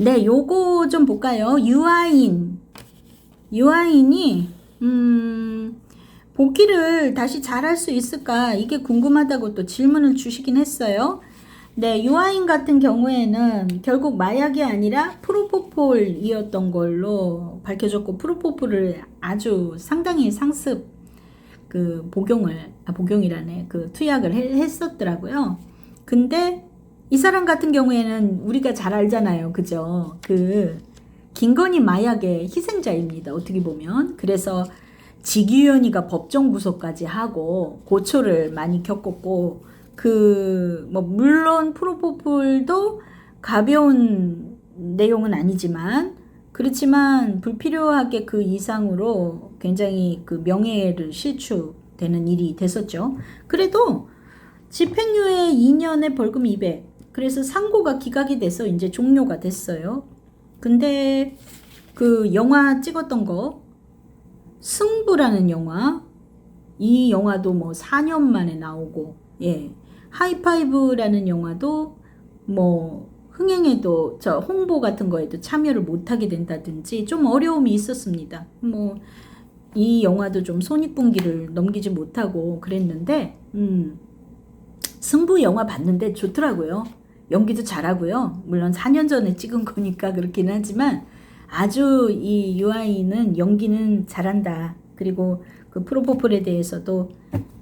네, 요거 좀 볼까요? 유아인. 유아인이, 음, 복귀를 다시 잘할 수 있을까? 이게 궁금하다고 또 질문을 주시긴 했어요. 네, 유아인 같은 경우에는 결국 마약이 아니라 프로포폴이었던 걸로 밝혀졌고, 프로포폴을 아주 상당히 상습, 그, 복용을, 아, 복용이라네. 그, 투약을 해- 했었더라고요. 근데 이 사람 같은 경우에는 우리가 잘 알잖아요. 그죠? 그, 김건희 마약의 희생자입니다. 어떻게 보면. 그래서 직위원이가 법정 구속까지 하고 고초를 많이 겪었고, 그, 뭐, 물론 프로포폴도 가벼운 내용은 아니지만, 그렇지만 불필요하게 그 이상으로 굉장히 그 명예를 실추되는 일이 됐었죠. 그래도 집행유예 2년에 벌금 200. 그래서 상고가 기각이 돼서 이제 종료가 됐어요. 근데 그 영화 찍었던 거 승부라는 영화 이 영화도 뭐 4년 만에 나오고 예. 하이파이브라는 영화도 뭐 흥행에도 저 홍보 같은 거에도 참여를 못 하게 된다든지 좀 어려움이 있었습니다. 뭐 이 영화도 좀 손익분기를 넘기지 못하고 그랬는데 음 승부 영화 봤는데 좋더라고요. 연기도 잘하고요. 물론 4년 전에 찍은 거니까 그렇긴 하지만 아주 이 유아인은 연기는 잘한다. 그리고 그 프로포폴에 대해서도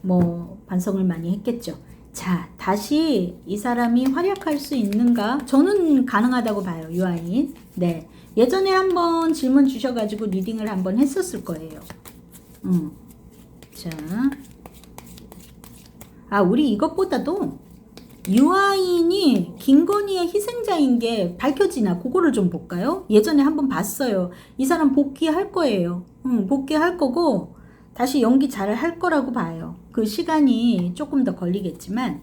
뭐 반성을 많이 했겠죠. 자, 다시 이 사람이 활약할 수 있는가? 저는 가능하다고 봐요, 유아인. 네. 예전에 한번 질문 주셔가지고 리딩을 한번 했었을 거예요. 음. 자. 아, 우리 이것보다도 유아인이 김건희의 희생자인 게 밝혀지나 그거를 좀 볼까요? 예전에 한번 봤어요. 이 사람 복귀할 거예요. 응, 복귀할 거고 다시 연기 잘 할 거라고 봐요. 그 시간이 조금 더 걸리겠지만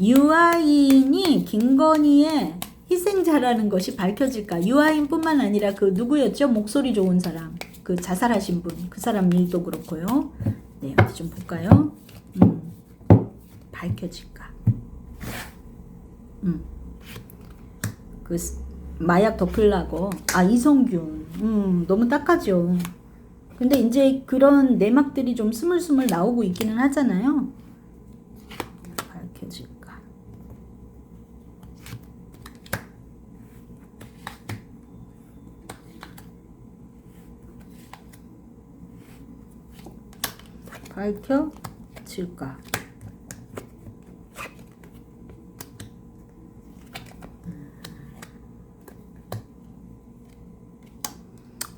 유아인이 김건희의 희생자라는 것이 밝혀질까? 유아인뿐만 아니라 그 누구였죠? 목소리 좋은 사람, 그 자살하신 분, 그 사람 일도 그렇고요. 네, 어디 좀 볼까요? 음, 밝혀질까? 음. 그 스- 마약 덮으려고. 아 이성균. 음 너무 딱하죠. 근데 이제 그런 내막들이 좀 스물스물 나오고 있기는 하잖아요. 밝혀질까? 밝혀질까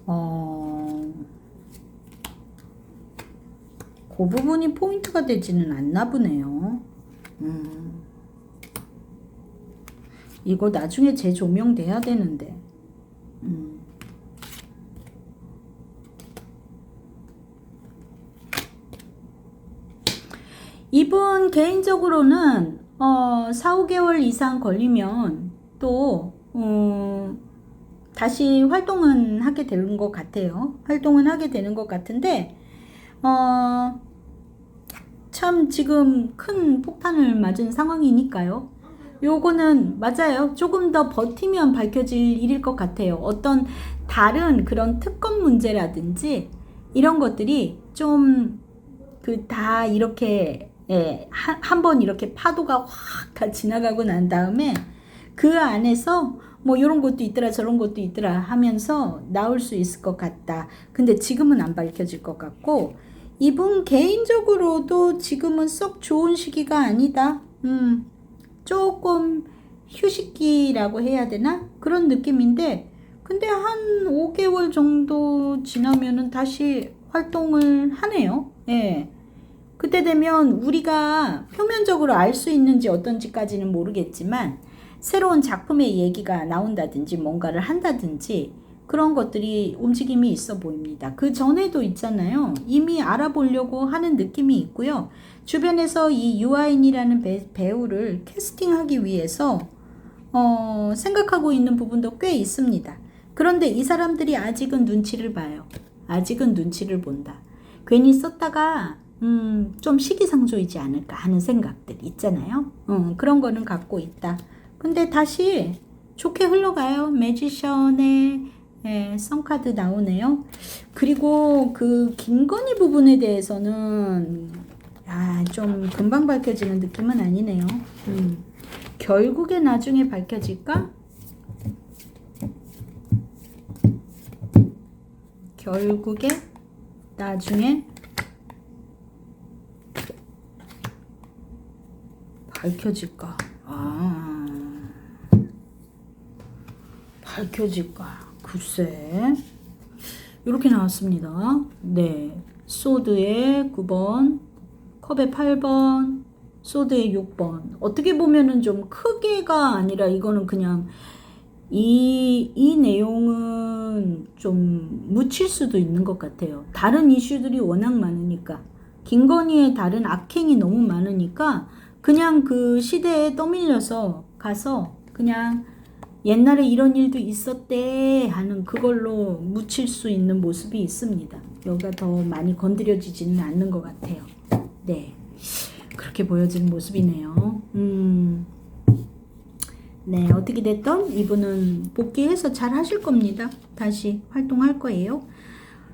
어, 그 부분이 포인트가 되지는 않나 보네요. 음. 이거 나중에 재조명돼야 되는데. 음. 이분 개인적으로는 어, 4, 5개월 이상 걸리면 또 음, 다시 활동은 하게 되는 것 같아요. 활동은 하게 되는 것 같은데, 어, 참 지금 큰 폭탄을 맞은 상황이니까요. 요거는 맞아요. 조금 더 버티면 밝혀질 일일 것 같아요. 어떤 다른 그런 특검 문제라든지 이런 것들이 좀 그 다 이렇게 예, 한번 이렇게 파도가 확 다 지나가고 난 다음에 그 안에서 뭐 이런 것도 있더라 저런 것도 있더라 하면서 나올 수 있을 것 같다. 근데 지금은 안 밝혀질 것 같고 이분 개인적으로도 지금은 썩 좋은 시기가 아니다. 음, 조금 휴식기라고 해야 되나? 그런 느낌인데 근데 한 5개월 정도 지나면은 다시 활동을 하네요. 예. 그때 되면 우리가 표면적으로 알 수 있는지 어떤지까지는 모르겠지만 새로운 작품의 얘기가 나온다든지 뭔가를 한다든지 그런 것들이 움직임이 있어 보입니다. 그 전에도 있잖아요. 이미 알아보려고 하는 느낌이 있고요. 주변에서 이 유아인이라는 배, 배우를 캐스팅하기 위해서 어, 생각하고 있는 부분도 꽤 있습니다. 그런데 이 사람들이 아직은 눈치를 봐요. 아직은 눈치를 본다. 괜히 썼다가 음, 좀 시기상조이지 않을까 하는 생각들 있잖아요. 음, 그런 거는 갖고 있다. 근데 다시 좋게 흘러가요. 매지션의 예, 선카드 나오네요. 그리고 그 김건희 부분에 대해서는 아, 좀 금방 밝혀지는 느낌은 아니네요. 음. 결국에 나중에 밝혀질까? 결국에 나중에 밝혀질까? 아, 밝혀질까? 글쎄. 이렇게 나왔습니다. 네. 소드의 9번, 컵의 8번, 소드의 6번. 어떻게 보면은 좀 크게가 아니라 이거는 그냥 이, 이 내용은 좀 묻힐 수도 있는 것 같아요. 다른 이슈들이 워낙 많으니까. 김건희의 다른 악행이 너무 많으니까 그냥 그 시대에 떠밀려서 가서 그냥 옛날에 이런 일도 있었대 하는 그걸로 묻힐 수 있는 모습이 있습니다. 여기가 더 많이 건드려지지는 않는 것 같아요. 네. 그렇게 보여지는 모습이네요. 음. 네, 어떻게 됐던 이분은 복귀해서 잘 하실 겁니다. 다시 활동할 거예요.